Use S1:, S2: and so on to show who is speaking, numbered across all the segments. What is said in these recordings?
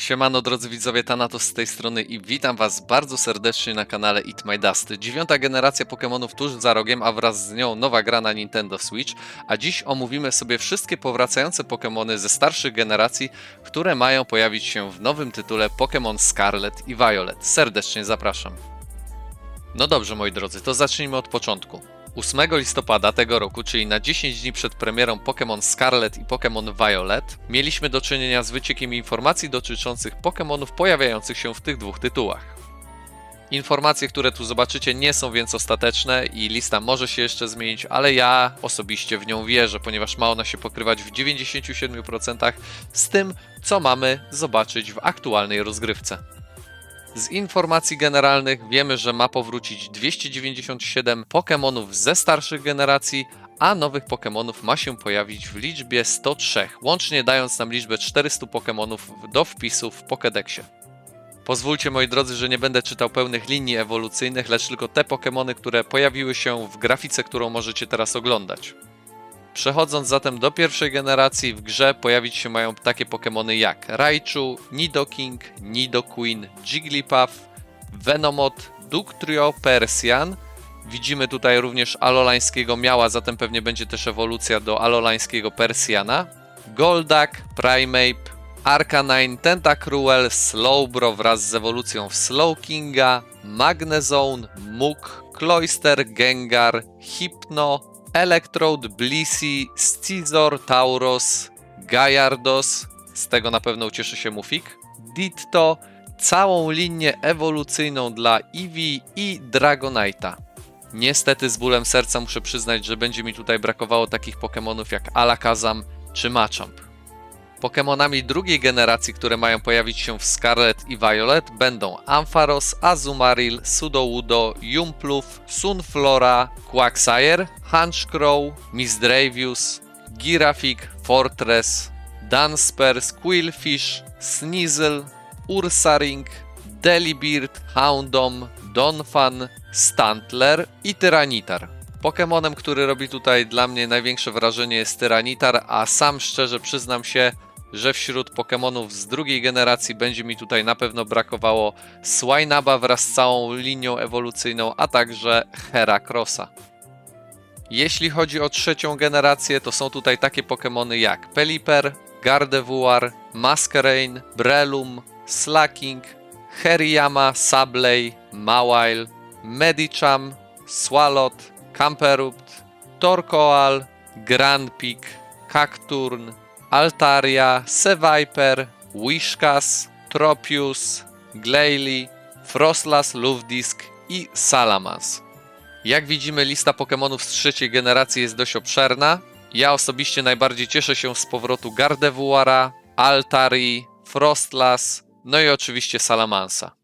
S1: Siemano drodzy widzowie, Thanatos z tej strony i witam was bardzo serdecznie na kanale Eat My Dust. Dziewiąta generacja Pokémonów tuż za rogiem, a wraz z nią nowa gra na Nintendo Switch, a dziś omówimy sobie wszystkie powracające Pokémony ze starszych generacji, które mają pojawić się w nowym tytule Pokémon Scarlet i Violet. Serdecznie zapraszam. No dobrze moi drodzy, to zacznijmy od początku. 8 listopada tego roku, czyli na 10 dni przed premierą Pokémon Scarlet i Pokémon Violet, mieliśmy do czynienia z wyciekiem informacji dotyczących Pokémonów pojawiających się w tych dwóch tytułach. Informacje, które tu zobaczycie, nie są więc ostateczne i lista może się jeszcze zmienić, ale ja osobiście w nią wierzę, ponieważ ma ona się pokrywać w 97% z tym, co mamy zobaczyć w aktualnej rozgrywce. Z informacji generalnych wiemy, że ma powrócić 297 Pokémonów ze starszych generacji, a nowych Pokémonów ma się pojawić w liczbie 103, łącznie dając nam liczbę 400 Pokémonów do wpisu w Pokédexie. Pozwólcie moi drodzy, że nie będę czytał pełnych linii ewolucyjnych, lecz tylko te Pokémony, które pojawiły się w grafice, którą możecie teraz oglądać. Przechodząc zatem do pierwszej generacji, w grze pojawić się mają takie Pokémony jak Raichu, Nidoking, Nidoqueen, Jigglypuff, Venomoth, Dugtrio, Persian. Widzimy tutaj również alolańskiego miała, zatem pewnie będzie też ewolucja do alolańskiego Persiana. Goldak, Primeape, Arcanine, Tentacruel, Slowbro wraz z ewolucją w Slowkinga, Magnezone, Muk, Cloyster, Gengar, Hypno, Electrode, Blissey, Scizor, Tauros, Gallardos, z tego na pewno ucieszy się Mufik, Ditto, całą linię ewolucyjną dla Eevee i Dragonite'a. Niestety z bólem serca muszę przyznać, że będzie mi tutaj brakowało takich Pokémonów jak Alakazam czy Machamp. Pokémonami drugiej generacji, które mają pojawić się w Scarlet i Violet będą Ampharos, Azumarill, Sudowoodo, Jumpluff, Sunflora, Quagsire, Hunchcrow, Misdrevius, Girafik, Fortress, Dunsper, Squillfish, Sneasel, Ursaring, Delibird, Houndoom, Donphan, Stantler i Tyranitar. Pokemonem, który robi tutaj dla mnie największe wrażenie jest Tyranitar, a sam szczerze przyznam się, że wśród Pokemonów z drugiej generacji będzie mi tutaj na pewno brakowało Swinaba wraz z całą linią ewolucyjną, a także Heracrossa. Jeśli chodzi o trzecią generację, to są tutaj takie Pokemony jak Pelipper, Gardevoir, Masquerain, Breloom, Slacking, Hariyama, Sableye, Mawile, Medicham, Swalot, Camperupt, Torkoal, Grandpeak, Cacturn, Altaria, Seviper, Wishcas, Tropius, Glalie, Frostlass, Luftdisk i Salamence. Jak widzimy, lista Pokémonów z trzeciej generacji jest dość obszerna. Ja osobiście najbardziej cieszę się z powrotu Gardevoira, Altarii, Frostlass, no i oczywiście Salamansa.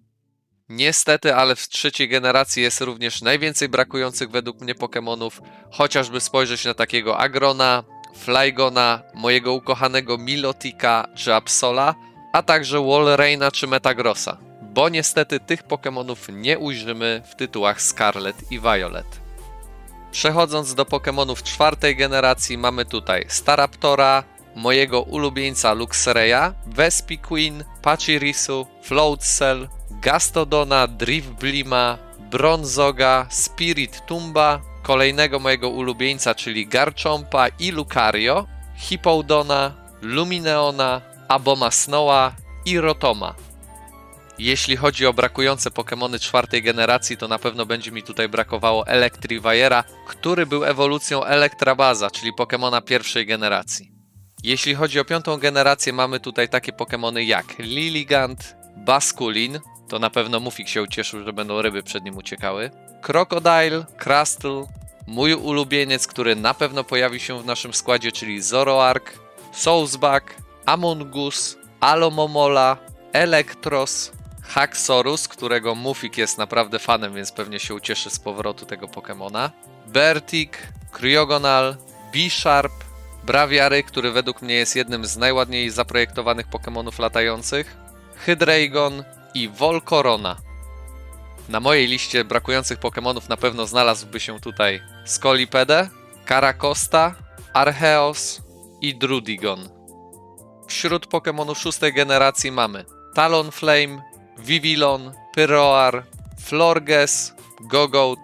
S1: Niestety, ale w trzeciej generacji jest również najwięcej brakujących według mnie Pokémonów, chociażby spojrzeć na takiego Agrona, Flygona, mojego ukochanego Milotika czy Absola, a także Walreina czy Metagrossa, bo niestety tych Pokémonów nie ujrzymy w tytułach Scarlet i Violet. Przechodząc do Pokémonów czwartej generacji, mamy tutaj Staraptora, mojego ulubieńca Luxreya, Vespiquen, Pachirisu, Floatcell, Gastodona, Drifblima, Bronzoga, Spirit Tumba, kolejnego mojego ulubieńca, czyli Garchompa i Lucario, Hippowdona, Lumineona, Aboma Snowa i Rotoma. Jeśli chodzi o brakujące Pokémony czwartej generacji, to na pewno będzie mi tutaj brakowało Electriviera, który był ewolucją Electrabaza, czyli Pokémona pierwszej generacji. Jeśli chodzi o piątą generację, mamy tutaj takie Pokémony jak Lilligant, Basculin, to na pewno Mufik się ucieszył, że będą ryby przed nim uciekały, Crocodile, Crustle, mój ulubieniec, który na pewno pojawi się w naszym składzie, czyli Zoroark, Soulsbug, Amongus, Alomomola, Electros, Haxorus, którego Mufik jest naprawdę fanem, więc pewnie się ucieszy z powrotu tego Pokemona, Bertik, Cryogonal, Bisharp, Braviary, który według mnie jest jednym z najładniej zaprojektowanych Pokemonów latających, Hydreigon i Volcorona. Na mojej liście brakujących Pokemonów na pewno znalazłby się tutaj Scolipede, Karakosta, Archeos i Drudigon. Wśród Pokemonów szóstej generacji mamy Talonflame, Vivillon, Pyroar, Florges, Gogoat,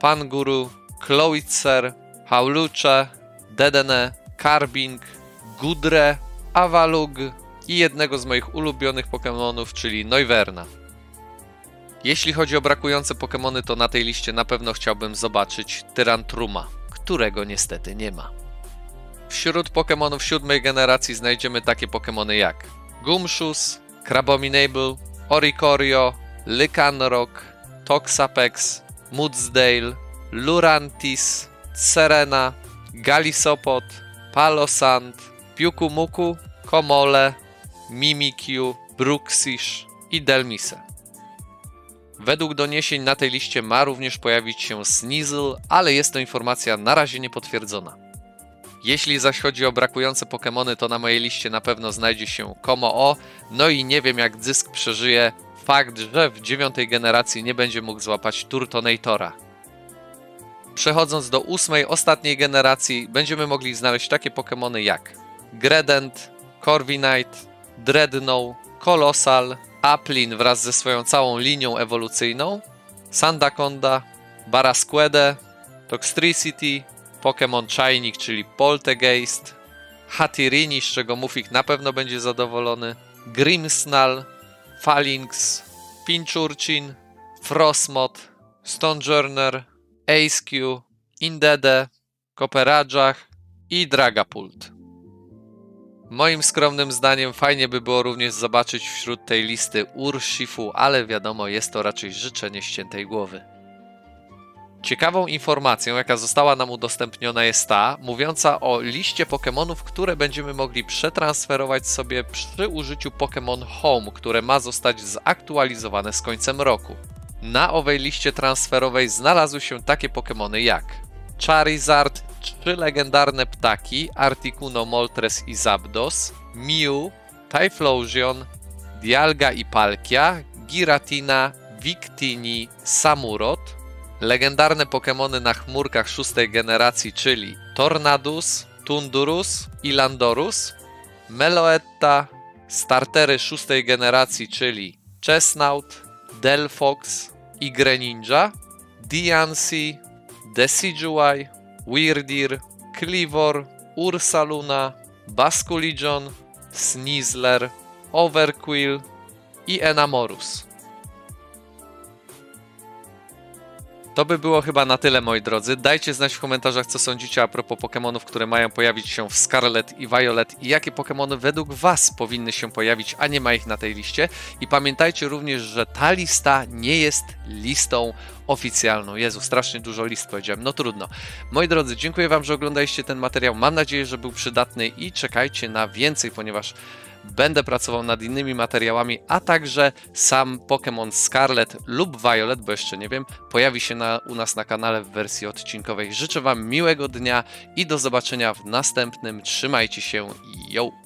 S1: Panguru, Cloyster, Haulucze, Dedenne, Carbink, Gudre, Avalug i jednego z moich ulubionych Pokémonów, czyli Noivern'a. Jeśli chodzi o brakujące Pokémony, to na tej liście na pewno chciałbym zobaczyć Tyrantruma, którego niestety nie ma. Wśród Pokémonów siódmej generacji znajdziemy takie Pokémony jak Gumshoos, Crabominable, Oricorio, Lycanroc, Toxapex, Mudsdale, Lurantis, Serena, Galisopod, Palosand, Pyukumuku, Komole, Mimikyu, Bruxish i Delmise. Według doniesień na tej liście ma również pojawić się Sneasel, ale jest to informacja na razie niepotwierdzona. Jeśli zaś chodzi o brakujące Pokémony, to na mojej liście na pewno znajdzie się Komo-O, no i nie wiem jak dysk przeżyje fakt, że w dziewiątej generacji nie będzie mógł złapać Turtonatora. Przechodząc do ósmej, ostatniej generacji, będziemy mogli znaleźć takie Pokémony jak Gredent, Corviknight, Dreadnought, Colossal, Applin wraz ze swoją całą linią ewolucyjną, Sandaconda, Barasquede, Toxtricity, Pokémon Czajnik, czyli Poltegeist, Hatirini, z czego Mufik na pewno będzie zadowolony, Grimsnall, Phalanx, Pinchurchin, Frostmoth, Stonejourner, AceQ, Indede, Koperajach i Dragapult. Moim skromnym zdaniem fajnie by było również zobaczyć wśród tej listy Urshifu, ale wiadomo, jest to raczej życzenie ściętej głowy. Ciekawą informacją, jaka została nam udostępniona, jest ta, mówiąca o liście Pokémonów, które będziemy mogli przetransferować sobie przy użyciu Pokémon Home, które ma zostać zaktualizowane z końcem roku. Na owej liście transferowej znalazły się takie Pokémony jak Charizard, trzy legendarne ptaki, Articuno, Moltres i Zapdos, Mew, Typhlosion, Dialga i Palkia, Giratina, Victini, Samurot, legendarne Pokémony na chmurkach szóstej generacji, czyli Tornadus, Tundurus i Landorus, Meloetta, startery szóstej generacji, czyli Chestnut, Delphox i Greninja, Diancie, Decidueye, Weirdir, Clivor, Ursaluna, Basculegion, Sneasler, Overquill i Enamorus. To by było chyba na tyle, moi drodzy. Dajcie znać w komentarzach, co sądzicie a propos Pokémonów, które mają pojawić się w Scarlet i Violet i jakie Pokémony według Was powinny się pojawić, a nie ma ich na tej liście. I pamiętajcie również, że ta lista nie jest listą oficjalną. Jezu, strasznie dużo list powiedziałem. No trudno. Moi drodzy, dziękuję Wam, że oglądaliście ten materiał. Mam nadzieję, że był przydatny i czekajcie na więcej, ponieważ będę pracował nad innymi materiałami, a także sam Pokémon Scarlet lub Violet, bo jeszcze nie wiem, pojawi się na, u nas na kanale w wersji odcinkowej. Życzę Wam miłego dnia i do zobaczenia w następnym. Trzymajcie się. Yo!